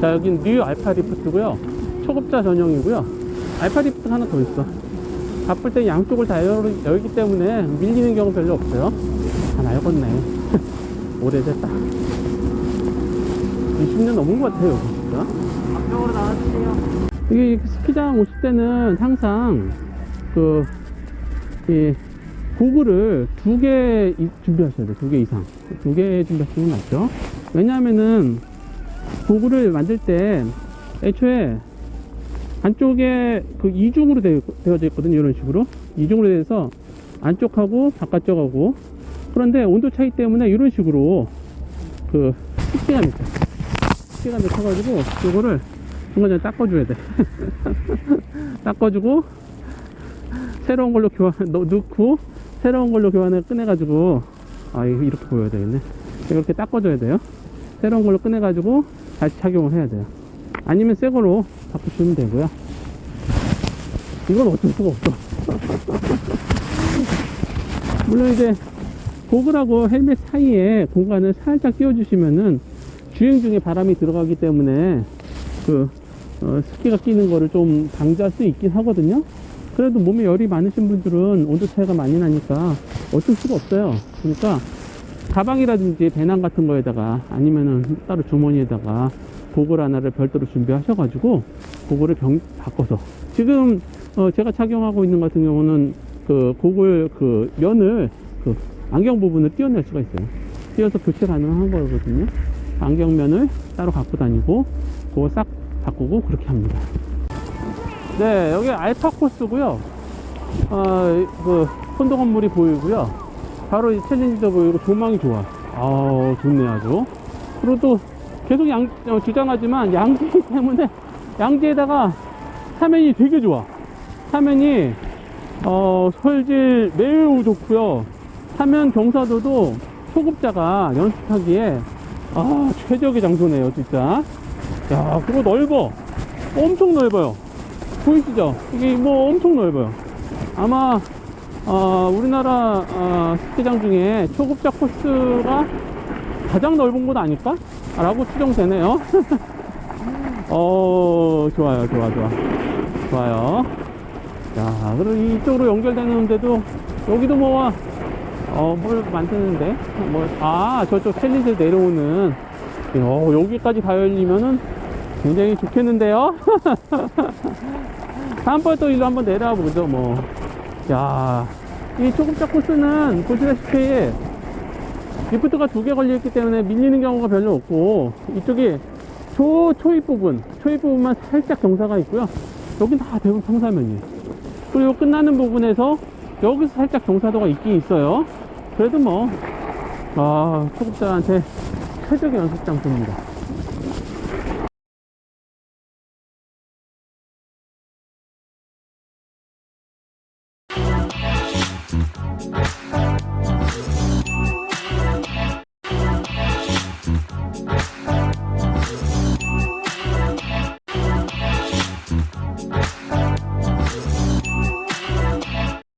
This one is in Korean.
자, 여긴 뉴 알파 리프트고요. 초급자 전용이고요. 알파 리프트 하나 더 있어. 바쁠 때 양쪽을 다 열, 열기 때문에 밀리는 경우 별로 없어요. 다 낡았네. 오래됐다. 20년 넘은 것 같아요, 여기 진짜. 앞쪽으로 나와주세요. 이게 스키장 오실 때는 항상 그, 이 고글을 두 개 준비하셔야 돼요. 두 개 이상. 두 개 준비하시는 게 맞죠? 왜냐하면은 고글을 만들 때 애초에 안쪽에 그 이중으로 되어, 되어져 있거든요. 이런 식으로. 이중으로 돼서 안쪽하고 바깥쪽하고 그런데 온도 차이 때문에 이런 식으로 그 습기감이 있어요. 습기감이 커가지고 이거를 중간에 닦아줘야 돼. 닦아주고 새로운 걸로 교환 넣- 넣고 새로운 걸로 교환을 꺼내가지고 아 이렇게 보여야 되겠네. 이렇게 닦아줘야 돼요. 새로운 걸로 꺼내가지고 다시 착용을 해야 돼요. 아니면 새 거로 바꾸시면 되고요. 이건 어쩔 수가 없어. 물론 이제 고글하고 헬멧 사이에 공간을 살짝 띄워주시면은 주행 중에 바람이 들어가기 때문에 그 어, 습기가 끼는 거를 좀 방지할 수 있긴 하거든요. 그래도 몸에 열이 많으신 분들은 온도 차이가 많이 나니까 어쩔 수가 없어요. 그러니까 가방이라든지 배낭 같은 거에다가 아니면은 따로 주머니에다가 고글 하나를 별도로 준비하셔가지고 고글을 병 바꿔서 지금 어, 제가 착용하고 있는 같은 경우는 그 고글 그 면을 그 안경 부분을 띄어낼 수가 있어요. 띄어서 교체 가능한 거거든요. 안경면을 따로 갖고 다니고 그거 싹 바꾸고 그렇게 합니다. 네, 여기 알파 코스고요. 어, 그 콘도 건물이 보이고요. 바로 이 챌린지도 보이고 조망이 좋아. 아, 좋네 아주. 그리고 또 계속 양, 어, 주장하지만 양지 때문에 양지에다가 사면이 되게 좋아. 사면이 어, 설질 매우 좋고요. 사면 경사도도 초급자가 연습하기에 아, 최적의 장소네요, 진짜. 야, 그거 넓어. 엄청 넓어요. 보이시죠? 이게 뭐 엄청 넓어요. 아마, 어, 우리나라, 어, 스키장 중에 초급자 코스가 가장 넓은 곳 아닐까? 라고 추정되네요. 어, 좋아요, 좋아, 좋아. 좋아요. 자, 그리고 이쪽으로 연결되는데도, 여기도 뭐, 어, 뭘 만드는데? 뭐, 아, 저쪽 챌린지 내려오는, 어, 여기까지 다 열리면은 굉장히 좋겠는데요? 다음번에 또 일로 한번 내려와 보죠, 뭐. 야, 이 초급자 코스는 보시다시피 리프트가 두 개 걸려있기 때문에 밀리는 경우가 별로 없고, 이쪽이 초, 초입 부분, 초입 부분만 살짝 경사가 있고요. 여긴 다 대부분 평사면이에요. 그리고 끝나는 부분에서 여기서 살짝 경사도가 있긴 있어요. 그래도 뭐, 아, 초급자한테 최적의 연습 장소입니다.